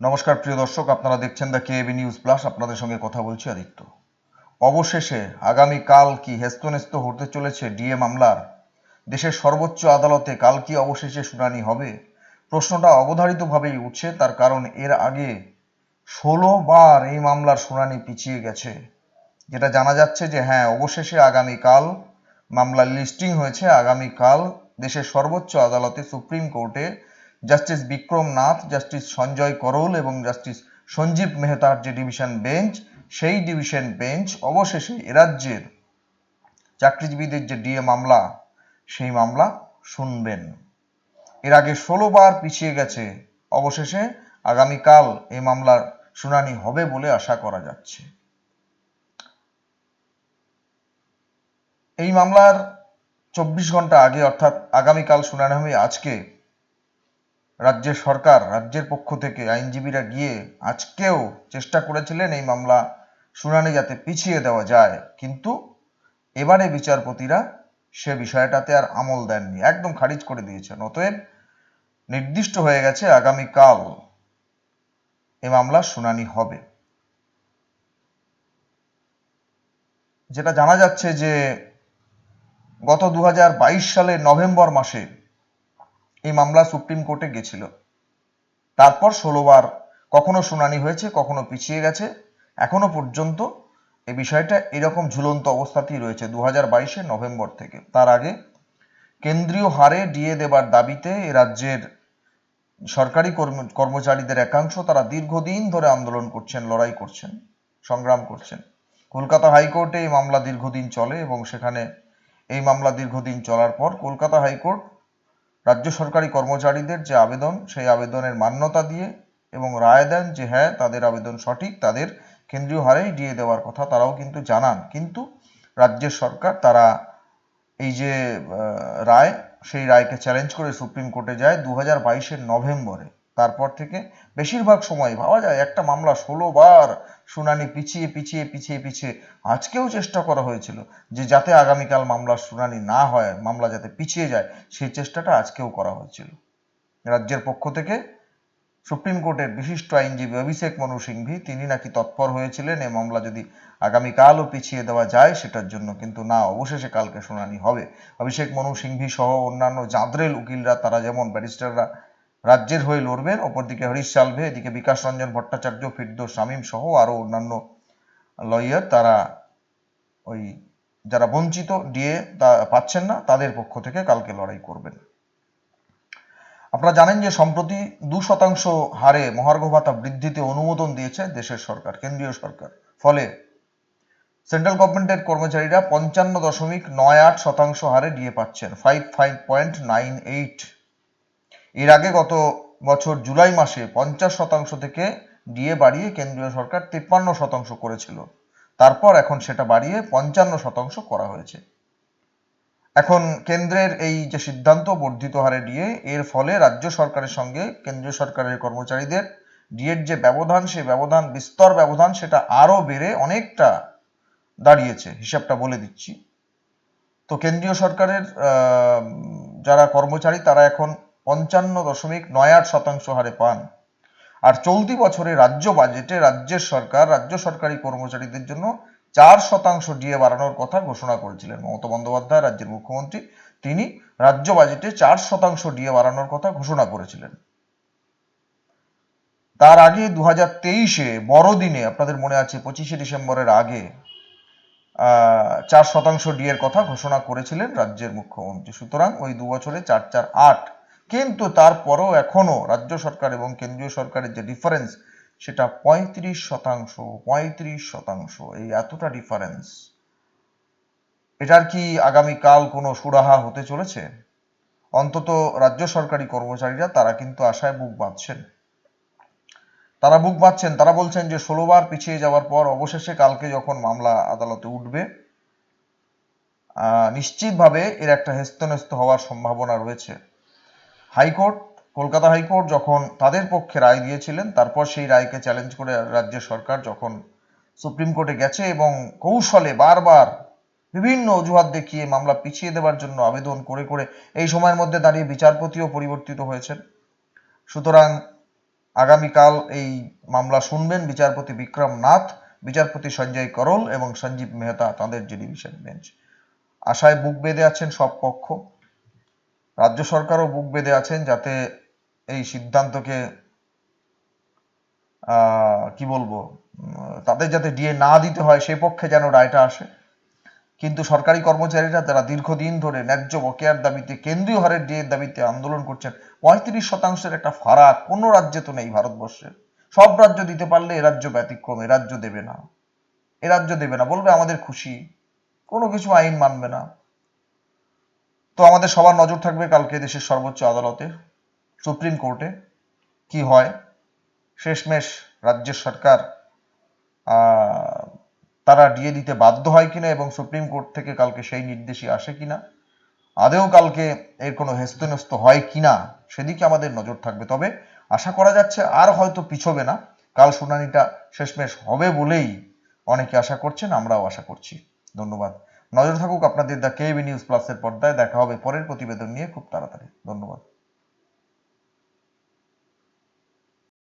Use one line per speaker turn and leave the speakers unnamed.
নমস্কার, প্রিয় দর্শক, আপনারা দেখছেন দ্য কেবি নিউজ প্লাস আপনাদের সঙ্গে কথা বলছি আদিত্য। অবশেষে আগামীকাল কি হেস্তনেস্ত হতে চলেছে ডিএ মামলার? দেশের সর্বোচ্চ আদালতে কাল কি অবশেষে শুনানি হবে? প্রশ্নটা অবধারিতভাবেই উঠছে, তার কারণ এর আগে ষোলো বার এই মামলার শুনানি পিছিয়ে গেছে। যেটা জানা যাচ্ছে যে হ্যাঁ অবশেষে আগামীকাল মামলার লিস্টিং হয়েছে। আগামীকাল দেশের সর্বোচ্চ আদালতে সুপ্রিম কোর্টে জাস্টিস বিক্রম নাথ জাস্টিস সঞ্জয় করল এবং জাস্টিস সঞ্জীব মেহতার যে ডিভিশন বেঞ্চ সেই ডিভিশন বেঞ্চ অবশেষে এরাজ্যের চাকরিজীবীদের যে ডিএ মামলা, সেই মামলা শুনবেন। এর আগে ষোলো বার পিছিয়ে গেছে। অবশেষে আগামীকাল এই মামলার শুনানি হবে বলে আশা করা যাচ্ছে। এই মামলার চব্বিশ ঘণ্টা আগে, অর্থাৎ আগামীকাল শুনানি হবে আজকে রাজ্যের সরকার, রাজ্যের পক্ষ থেকে আইনজীবীরা গিয়ে আজকেও চেষ্টা করেছিলেন এই মামলা শুনানি যাতে পিছিয়ে দেওয়া যায়। কিন্তু এবারে বিচারপতিরা সে বিষয়টাতে আর আমল দেননি। একদম খারিজ করে দিয়েছেন। অতএব নির্দিষ্ট হয়ে গেছে আগামীকাল এ মামলা শুনানি হবে। যেটা জানা যাচ্ছে যে গত দু সালের নভেম্বর মাসে এই মামলা সুপ্রিম কোর্টে গেছিল। তারপর ষোলোবার কখনো শুনানি হয়েছে, কখনো পিছিয়ে গেছে। এখনও পর্যন্ত এই বিষয়টা এরকম ঝুলন্ত অবস্থাতেই রয়েছে দু হাজার নভেম্বর থেকে। তার আগে কেন্দ্রীয় হারে ডিএ দেবার দাবিতে রাজ্যের সরকারি কর্ম- কর্মচারীদের একাংশ তারা দীর্ঘদিন ধরে আন্দোলন করছেন, লড়াই করছেন, সংগ্রাম করছেন। কলকাতা হাইকোর্টে এই মামলা দীর্ঘদিন চলে এবং সেখানে এই মামলা দীর্ঘদিন চলার পর কলকাতা হাইকোর্ট রাজ্য সরকারি কর্মচারীদের যে আবেদন, সেই আবেদনের মান্যতা দিয়ে এবং রায় দেন যে হ্যাঁ তাদের আবেদন সঠিক, তাদের কেন্দ্রীয় হারেই দিয়ে দেওয়ার কথা তারাও কিন্তু জানান। কিন্তু রাজ্যের সরকার, তারা এই যে রায়, সেই রায়কে চ্যালেঞ্জ করে সুপ্রিম কোর্টে যায় দু হাজার বাইশের নভেম্বরে। তারপর থেকে বেশিরভাগ সময় ভাবা যায় একটা মামলা ষোলো বার শুনানি পিছিয়ে পিছিয়ে পিছিয়ে পিছিয়ে আজকেও চেষ্টা করা হয়েছিল যে যাতে আগামীকাল মামলার শুনানি না হয়, মামলা যাতে পিছিয়ে যায়, সেই চেষ্টাটা আজকেও করা হয়েছিল। রাজ্যের পক্ষ থেকে সুপ্রিম কোর্টের বিশিষ্ট আইনজীবী অভিষেক মনু সিংভি, তিনি নাকি তৎপর হয়েছিলেন এ মামলা যদি আগামীকালও পিছিয়ে দেওয়া যায়, সেটার জন্য কিন্তু না, অবশেষে কালকে শুনানি হবে। অভিষেক মনু সিংভি সহ অন্যান্য জাঁদরেল উকিলরা, তারা যেমন ব্যারিস্টাররা রাজ্যের হয়ে লড়বেন অপরদিকে হরিশ সালভে, এদিকে বিকাশ রঞ্জন ভট্টাচার্য, ফিরদোস শামীম সহ আরও অন্যান্য লয়ার তারা ওই যারা বঞ্চিত ডিএ তা পাচ্ছেন না, তাদের পক্ষ থেকে কালকে লড়াই করবেন। আপনারা জানেন যে সম্প্রতি দু শতাংশ হারে মহার্ঘ ভাতা বৃদ্ধিতে অনুমোদন দিয়েছে দেশের সরকার, কেন্দ্রীয় সরকার। ফলে সেন্ট্রাল গভর্নমেন্টের কর্মচারীরা পঞ্চান্ন দশমিক নয় আট শতাংশ হারে ডিএ পাচ্ছেন five five point nine eight এর আগে গত বছর জুলাই মাসে পঞ্চাশ শতাংশ থেকে ডিএ বাড়িয়ে কেন্দ্রীয় সরকার তিপ্পান্ন শতাংশ করেছিল। তারপর এখন সেটা বাড়িয়ে পঞ্চান্ন শতাংশ করা হয়েছে। এখন কেন্দ্রের এই যে সিদ্ধান্ত, বর্ধিত হারে ডিএ, এর ফলে রাজ্য সরকারের সঙ্গে কেন্দ্রীয় সরকারের কর্মচারীদের ডিএর যে ব্যবধান, সে ব্যবধান, বিস্তর ব্যবধান, সেটা আরও বেড়ে অনেকটা দাঁড়িয়েছে, হিসাবটা বলে দিচ্ছি। তো কেন্দ্রীয় সরকারের যারা কর্মচারী, তারা এখন পঞ্চান্ন দশমিক নয় আট শতাংশ হারে পান। আর চলতি বছরে রাজ্য বাজেটে রাজ্যের সরকার, রাজ্য সরকারি কর্মচারীদের জন্য চার শতাংশ ডিএ বাড়ানোর কথা ঘোষণা করেছিলেন মমতা বন্দ্যোপাধ্যায়, রাজ্যের মুখ্যমন্ত্রী। তিনি রাজ্য বাজেটে চার শতাংশ ডিএ বাড়ানোর কথা ঘোষণা করেছিলেন। তার আগে দু হাজার তেইশে বড়দিনে, আপনাদের মনে আছে, পঁচিশে ডিসেম্বরের আগে চার শতাংশ ডিএর কথা ঘোষণা করেছিলেন রাজ্যের মুখ্যমন্ত্রী। সুতরাং ওই দু বছরে চার চার আট কিন্তু তারপরও এখনও রাজ্য সরকার এবং কেন্দ্রীয় সরকারের যে ডিফারেন্স সেটা পঁয়ত্রিশ শতাংশ পঁয়ত্রিশ শতাংশ, এই এতটা ডিফারেন্স এটার কি আগামীকাল কোনো সুরাহা হতে চলেছে? অন্তত রাজ্য সরকারি কর্মচারীরা, তারা কিন্তু আশায় বুক বাঁধছেন। তারা বুক বাঁধছেন, তারা বলছেন যে ষোলোবার পিছিয়ে যাওয়ার পর অবশেষে কালকে যখন মামলা আদালতে উঠবে নিশ্চিতভাবে এর একটা হেস্তনেস্ত হওয়ার সম্ভাবনা রয়েছে। হাইকোর্ট, কলকাতা হাইকোর্ট যখন তাদের পক্ষে রায় দিয়েছিলেন, তারপর সেই রায়কে চ্যালেঞ্জ করে রাজ্য সরকার যখন সুপ্রিম কোর্টে গেছে এবং কৌশলে বারবার বিভিন্ন অজুহাত দেখিয়ে মামলা পিছিয়ে দেওয়ার জন্য আবেদন করে করে এই সময়ের মধ্যে দাঁড়িয়ে বিচারপতিও পরিবর্তিত হয়েছেন। সুতরাং আগামীকাল এই মামলা শুনবেন বিচারপতি বিক্রম নাথ, বিচারপতি সঞ্জয় করল এবং সঞ্জীব মেহতা, তাদের ডিভিশন বেঞ্চ আশায় বুক বেঁধে আছেন সব পক্ষ। রাজ্য সরকারও বুক বেঁধে আছেন যাতে এই সিদ্ধান্তকে কি বলব তাদের যাতে ডিএ না দিতে হয় সেই পক্ষে যেন রায়টা আসে। কিন্তু সরকারি কর্মচারীরা তারা দীর্ঘদিন ধরে ন্যায্য বকেয়ার দাবিতে, কেন্দ্রীয় হারের ডিএর দাবিতে আন্দোলন করছেন, পঁয়ত্রিশ শতাংশের একটা ফারাক কোনো রাজ্যে তো নেই ভারতবর্ষে। সব রাজ্য দিতে পারলে এ রাজ্য ব্যতিক্রম, এ রাজ্য দেবে না। এ রাজ্য দেবে না, বলবে আমাদের খুশি। কোনো কিছু আইন মানবে না। তো আমাদের সবার নজর থাকবে কালকে দেশের সর্বোচ্চ আদালতে, সুপ্রিম কোর্টে, কি হয়? শেষমেশ রাজ্য সরকার তারা ডিএ দিতে বাধ্য হয় কিনা এবং সুপ্রিম কোর্ট থেকে কালকে সেই নির্দেশই আসে কিনা? আদেও কালকে এর কোনো হেস্তনেস্ত হয় কিনা সেদিকে আমাদের নজর থাকবে। তবে আশা করা যাচ্ছে আর হয়তো পিছবে না। কাল শুনানিটা শেষমেশ হবে বলেই অনেকে আশা করছেন, আমরাও আশা করছি। ধন্যবাদ। নজর থাকুক আপনাদের দ্য কেবি নিউজ প্লাসের পর্দায়। দেখা হবে পরের প্রতিবেদন নিয়ে খুব তাড়াতাড়ি। ধন্যবাদ।